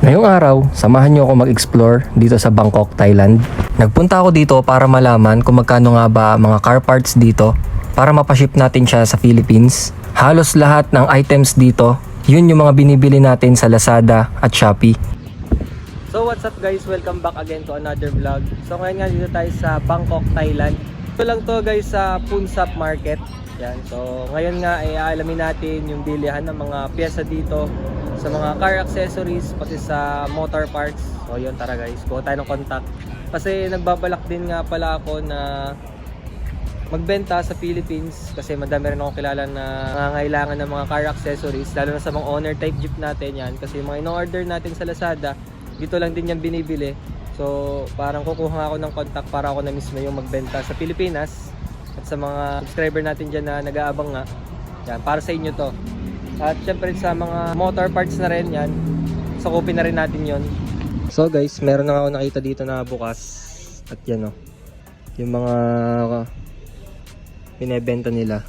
Ngayong araw, samahan niyo ako mag-explore dito sa Bangkok, Thailand. Nagpunta ako dito para malaman kung magkano nga ba mga car parts dito para mapaship natin siya sa Philippines. Halos lahat ng items dito, yun yung mga binibili natin sa Lazada at Shopee. So what's up guys, welcome back again to another vlog. So ngayon nga dito tayo sa Bangkok, Thailand. Ito lang to guys sa Punsap Market. Yan. So ngayon nga ay aalamin natin yung bilihan ng mga pyesa dito sa mga car accessories pati sa motor parts. So yun tara guys, kuha tayo ng contact. Kasi nagbabalak din nga pala ako na magbenta sa Philippines kasi madami rin akong kilala na nangangailangan ng mga car accessories lalo na sa mga owner type jeep natin yan. Kasi mga in-order natin sa Lazada dito lang din yan binibili. So parang kukuha ako ng contact para ako na mismo yung magbenta sa Pilipinas. At sa mga subscriber natin dyan na nag-aabang nga yan, para sa inyo to at syempre sa mga motor parts na rin yan sakupin na rin natin yon so guys meron na ako nakita dito na bukas at yan o yung mga binebenta nila.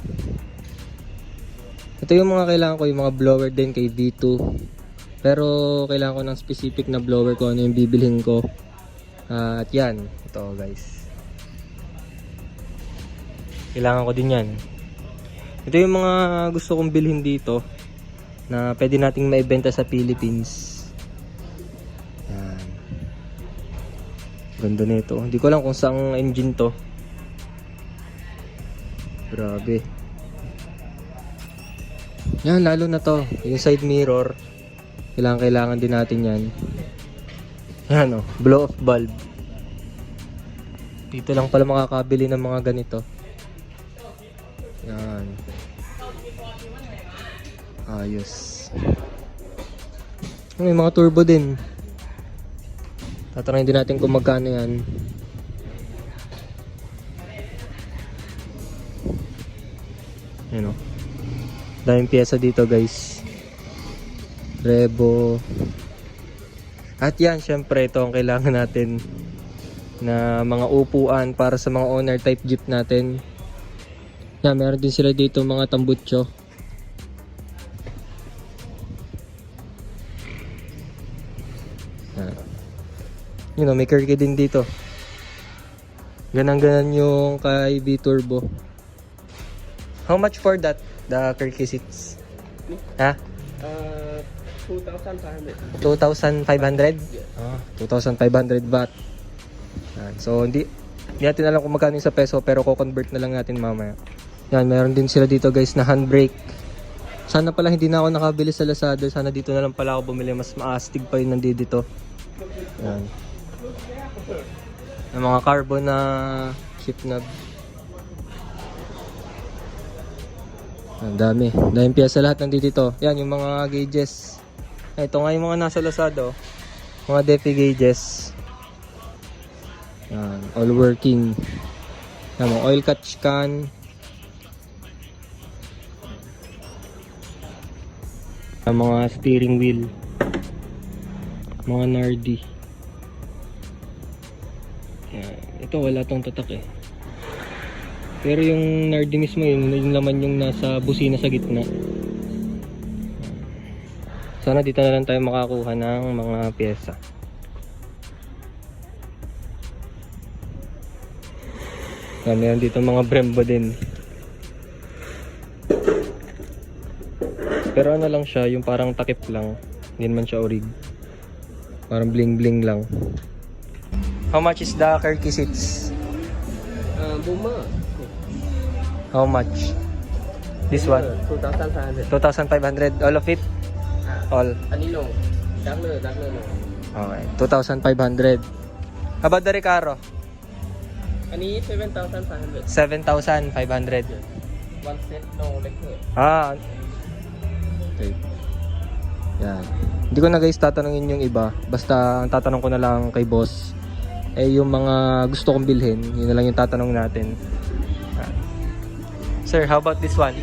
Ito yung mga kailangan ko, yung mga blower din kay V2. Pero kailangan ko ng specific na blower ko ano yung bibilhin ko. Ah, at yan, ito guys. Kailangan ko din yan. Ito yung mga gusto kong bilhin dito na pwede nating maibenta sa Philippines. Yan. Ganda nito. Hindi ko alam kung saang engine to. Grabe. Yan, lalo na to. Yung side mirror. Kailangan, kailangan din natin yan. Yan o, blow off bulb. Dito lang pala makakabili ng mga ganito. Yan. Ayos. May mga turbo din. Tatanungin din natin kung magkano yan. Yan o. Daming pyesa dito guys. Rebo. At yan, syempre ito ang kailangan natin na mga upuan para sa mga owner type jeep natin. Yan, meron din sila dito mga tambutso. Yun o, may kirky din dito. Ganang-ganan yung kay B-Turbo. How much for that? The Kirky seats? Ha? Uh, 2,500. 2,500? Ah, 2,500 baht. Yan. So, hindi, hindi natin alam kung magkano yung sa peso pero ko-convert na lang natin mamaya. Yan, meron din sila dito guys na handbrake. Sana pala hindi na ako nakabili sa Lazada. Sana dito na lang pala ako bumili. Mas maastig pa yung nandito dito. Yan. Yung mga carbon na shift knob. Ang dami. Daming piyesa lahat nandito dito. Yan, yung mga gauges. Ito nga yung mga nasa Lazada. oh. Mga DeFi gauges. Yan, all working. Yan, mga oil catch can. Yan, mga steering wheel. Mga nardi. Ito wala tong tatak eh. Pero yung nardi mismo yun, yung laman yung nasa busina sa gitna. Sana dito na lang tayo makakuha ng mga pyesa. Ah, meron dito mga Brembo din. Pero ano lang siya, yung parang takip lang. Hindi naman siya orig. Parang bling bling lang. How much is the Kirky seats? Uh, Buma. How much? This one? 2,500. 2,500 all of it? Ah, All. Anilo. Darkner, darkner no. Okay. 2,500. How about the Recaro? Ani 7,500. 7,500. One set no lecture. Ah. Okay. Yan. Hindi ko na guys tatanungin yung iba. Basta ang tatanong ko na lang kay boss eh yung mga gusto kong bilhin, yun na lang yung tatanong natin. Ah. Sir, how about this one?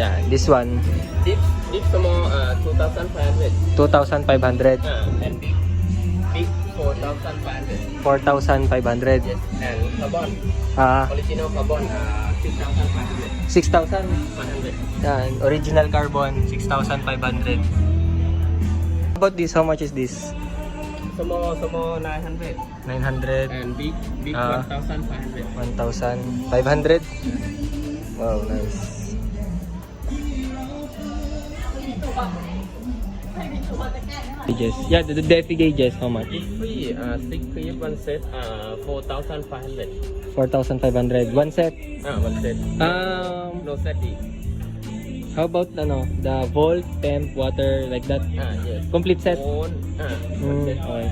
Yan, this one, Deep, deep sa mo uh, 2,500. 2,500. Ah, and deep, deep 4,500. 4,500. Yes, and carbon. Ah, Original carbon, uh, 6,500. 6,000. 500. Yan, original carbon, 6,500. about this? How much is this? Small, small 900. 900, And big, big Ah. 1500. 1,500. Wow, nice. Gauges. Yeah, the, the Defi gauges, how much? It's free, uh, six piece, one set, uh, 4500. 4,500. One set. Ah, one set. Um, No set D. how about ano, the volt, temp, water, like that? Ah, yes. Complete set? Phone, Mm, okay.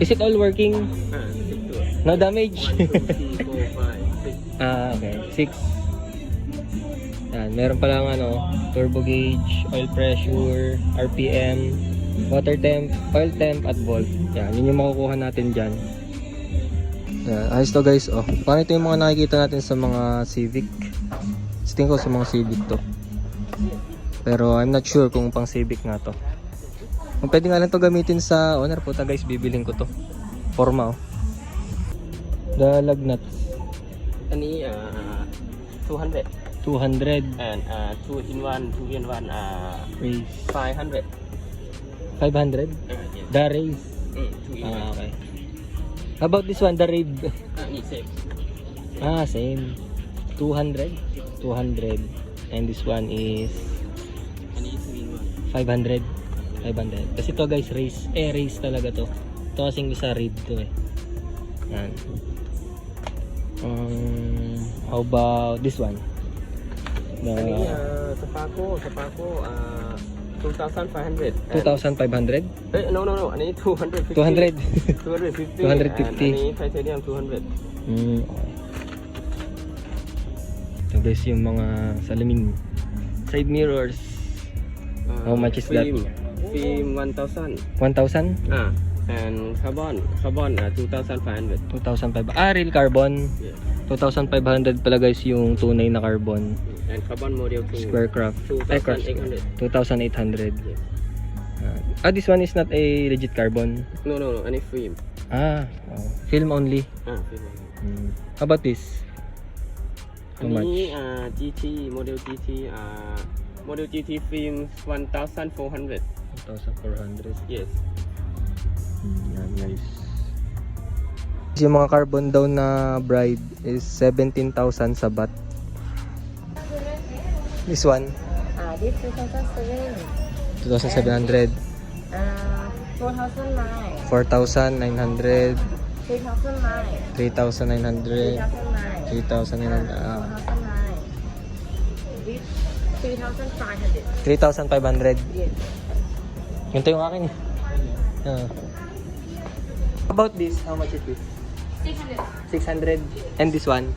Is it all working? ah, six two. No damage? One, two, three, four, five, six. ah, okay. Six. Yan, meron pa lang ano, turbo gauge, oil pressure, RPM, water temp, oil temp, at volt. Yan, yun yung makukuha natin dyan. Yan, ayos to guys, oh. Paano ito yung mga nakikita natin sa mga Civic? Sa tingin ko sa mga Civic to. Pero I'm not sure kung pang Civic nga to. Kung pwede nga lang to gamitin sa owner po ta guys, bibiling ko to. Forma oh. Nuts, Any, uh, 200. 200 And, uh, two in one, two in one, uh, race. 500. 500? Ah, yes. The race. Mm, two in Ah, one. okay. How about this one, the? Ah, need same. Ah, same. 200? 200. And this one is Any two in one. 500. 500. Kasi to guys, race. Eh, race talaga to. Ito kasing isa rib to eh. Yan. Um, how about this one? The Any, uh, Sapako, Sapako, uh, 2,500. And- 2,500? Eh, no, no, no. Any 250. 200. 250. 250. And any titanium 200. Mm. Ito guys yung mga salamin. Side mirrors. Uh, How much is that? Film 1,000. 1,000? Ah. And carbon, carbon uh, 2,500. 2,500. Ah, real carbon. Yes. 2,500 pala guys yung tunay na carbon. And carbon model 2. Squarecraft. Ay, craft. 2,800. 2,800. Yes. Ah, this one is not a legit carbon. No, no, no. Any film. Ah, oh. film only. Ah, film. Hmm. How about this? How much? Any uh, GT, model GT, uh, model GT film 1,400. 1,400. Yes. Hmm, yan guys. Yung mga carbon daw na bride is 17,000 sa bat. This one, Uh, this 2007. 2,700. Uh, 4009. 4,900. 3009. 3,900. 3009. 3,900. ah, 4009. This 3500. 3,500. Yes. Ganito yung akin. How about this? How much is this? 600. 600. And this one?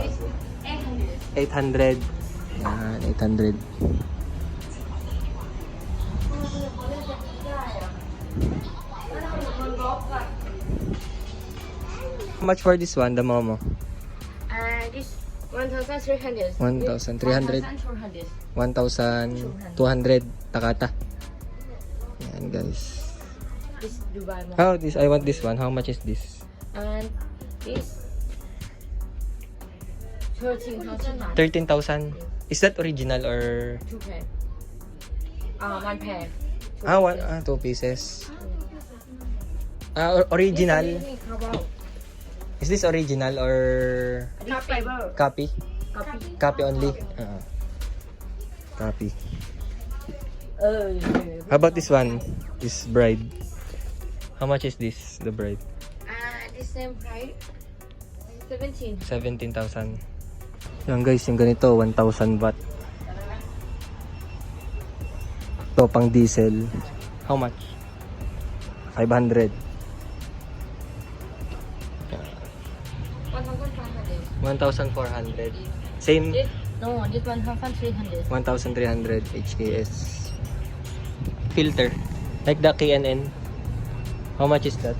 This 800. 800. Yan, 800. How much for this one, the Momo? Uh, this 1300. 1,300. 1200. 1,200 Takata. Guys. This Dubai mall. How this? I want this one. How much is this? And this 13,000. 13,000. Is that original or Two pair. Uh, one pair. Two ah one pieces. ah two pieces? Ah or- original. This is this original or This fiber. copy? Copy. Copy only. Ah. Copy. Uh, How about this one? This bride. How much is this? The bride. Uh, this same price. 17. 17,000. Yan guys, yung ganito, 1,000 watt. Ito pang diesel. How much? 500. 1,500. 1,400. Same, This, no, this 1,300. 1,300 HKS. Filter. Like the KNN. How much is that?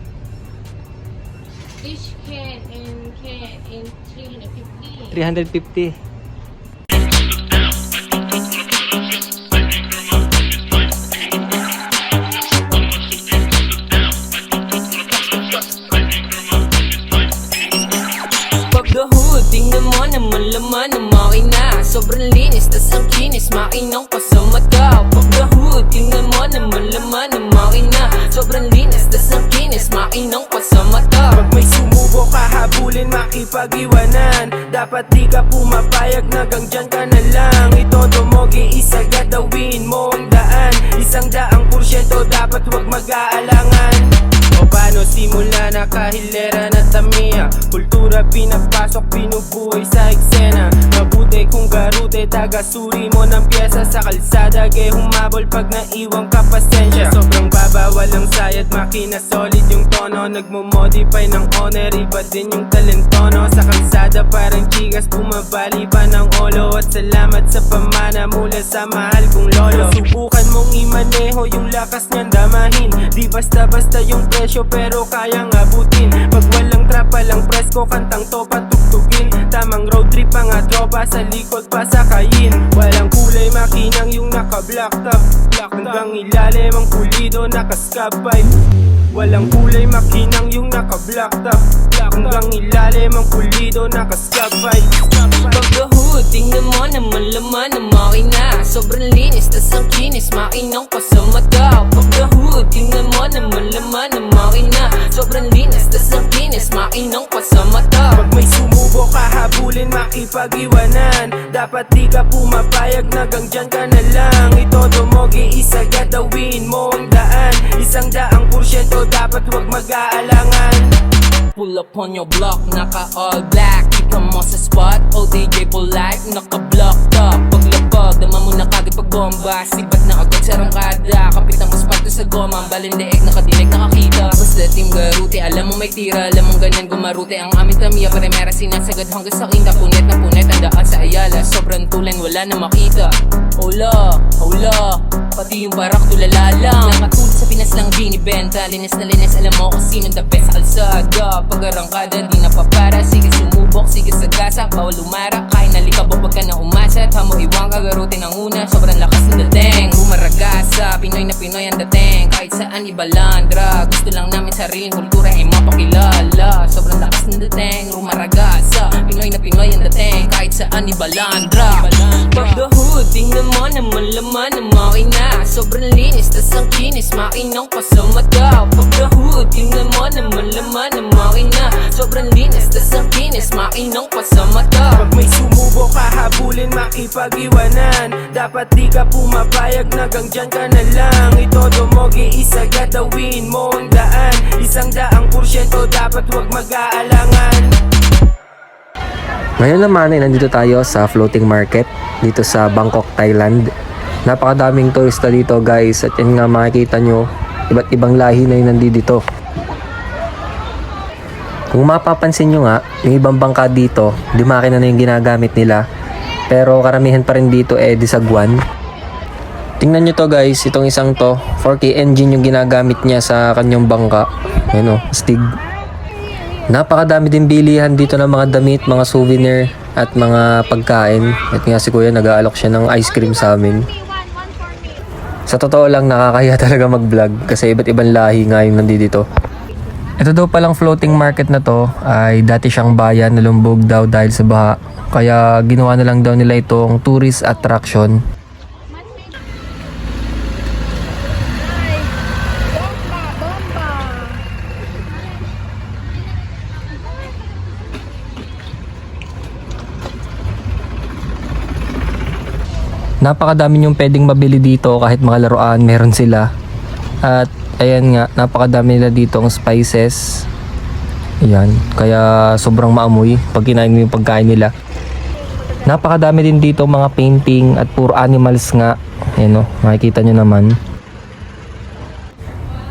This can in can in 350. 350. Dapat di ka pumapayag na hanggang dyan ka na lang. Ito dumogi isa gadawin mo ang daan. Isang daang porsyento dapat wag mag-aalangan. O paano simula na kahilera na tamiya? Kultura pinapasok, binubuhay sa garute, taga-suri mo ng pyesa Sa kalsada, kaya humabol pag naiwang ka pasensya Sobrang baba, walang sayad, makina solid yung tono. Nagmo-modify ng honor, iba din yung talentono Sa kalsada parang chigas, bumabali pa ng olo. At salamat sa pamana mula sa mahal kong lolo Subukan mong imaneho yung lakas niyan damahin Di basta-basta yung presyo pero kayang abutin Pag walang trapa lang presko kantang to patugtugin Tamang road trip mga tropa sa likod pa sakayin Walang kulay makinang yung naka-black top Hanggang ilalim ang pulido naka-scab pipe Walang kulay makinang yung naka-black top Hanggang ilalim ang pulido naka-scab pipe Pagkahood, tingnan mo naman laman ng makina. Sobrang linis, tas ang kinis, makinang pa sa mata. Pagkahood, mo naman laman ng makina. Sobrang linis, tas ang kinis, makinang pa sa mata Pag may sumubo ka habulin makipag-iwanan. Dapat di ka pumapayag na hanggang dyan ka na lang. Ito dumogi isa gadawin mo ang daan. Isang daang porsyento dapat wag mag-aalangan. Pull up on your block, naka all black Ika mo sa spot, ODJ polite, naka blocked up Paglapag, dama mo na kagad pag bomba. Sibat na agad sa rangkada. Kapit ang asfalto sa goma. Ang balindeek, nakadinig, nakakita. Basta team garute, alam mo may tira. Alam mo ganyan gumarute Ang aming tamiya, paremera sinasagad hanggang sa kinta Punet na punet, ang daan sa ayala. Sobrang tulan, wala na makita. Hola, hola Pati yung barak tulala lang. Nakatulad sa Pinas lang binibenta. Linis na linis, alam mo kung sino the best. Sa kalsada Pag arangkada, di na papara Sige sumubok, sige sa gasa. Bawal umara, kain na likabok Pag ka na umasa. Tamo iwang kagarutin ang una. Sobrang lakas ng dating. Bumaragasa, Pinoy na Pinoy ang dating. Kahit saan ibalandra Gusto lang namin sariling kultura ay mapakilala. Sobrang lakas ng dating Rumaragasa, Pinoy na Pinoy ang dating. Kahit saan ibalandra Pag the hood, tingnan mo naman laman ng Sobrang linis, tas ang kinis. Makinang pa sa mata Pag the hood, tingnan mo naman laman ng makina. Sobrang linis, tas ang kinis. Makinang pa sa mata Pag may sumubo ka habulin makipag-iwanan. Dapat di ka pumapayag na hanggang dyan ka na lang. Ito dumogi isa gadawin mo ang daan. Isang daang porsyento dapat wag mag-aalangan. Ngayon naman ay nandito tayo sa floating market dito sa Bangkok, Thailand. Napakadaming turista dito guys at yan nga makikita nyo iba't ibang lahi na yung nandito. Kung mapapansin nyo nga, yung ibang bangka dito, di makina na yung ginagamit nila. Pero karamihan pa rin dito eh disagwan. Tingnan nyo to guys, itong isang to, 4K engine yung ginagamit niya sa kanyang bangka. Ayan o, stig. Napakadami din bilihan dito ng mga damit, mga souvenir at mga pagkain. At nga si Kuya nag-aalok siya ng ice cream sa amin. Sa totoo lang nakakaya talaga mag-vlog kasi iba't ibang lahi nga yung nandito. Ito daw palang floating market na to ay dati siyang bayan na lumbog daw dahil sa baha. Kaya ginawa na lang daw nila itong tourist attraction. Napakadami yung pwedeng mabili dito kahit mga laruan meron sila. At ayan nga, napakadami nila dito ang spices. Ayan, kaya sobrang maamoy pag kinain mo yung pagkain nila. Napakadami din dito mga painting at puro animals nga. Ayan o, makikita nyo naman.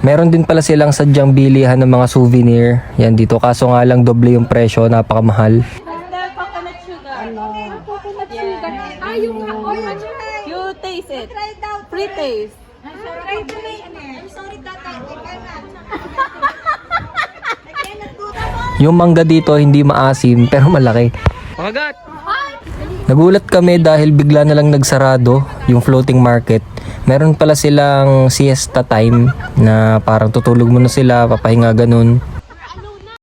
Meron din pala silang sadyang bilihan ng mga souvenir. Yan dito, kaso nga lang doble yung presyo, napakamahal. Ah, yung orange. You taste it. Free taste. I'm sorry, Tata. Yung mangga dito hindi maasim pero malaki. Nagulat kami dahil bigla na lang nagsarado yung floating market. Meron pala silang siesta time na parang tutulog muna sila, papahinga ganun.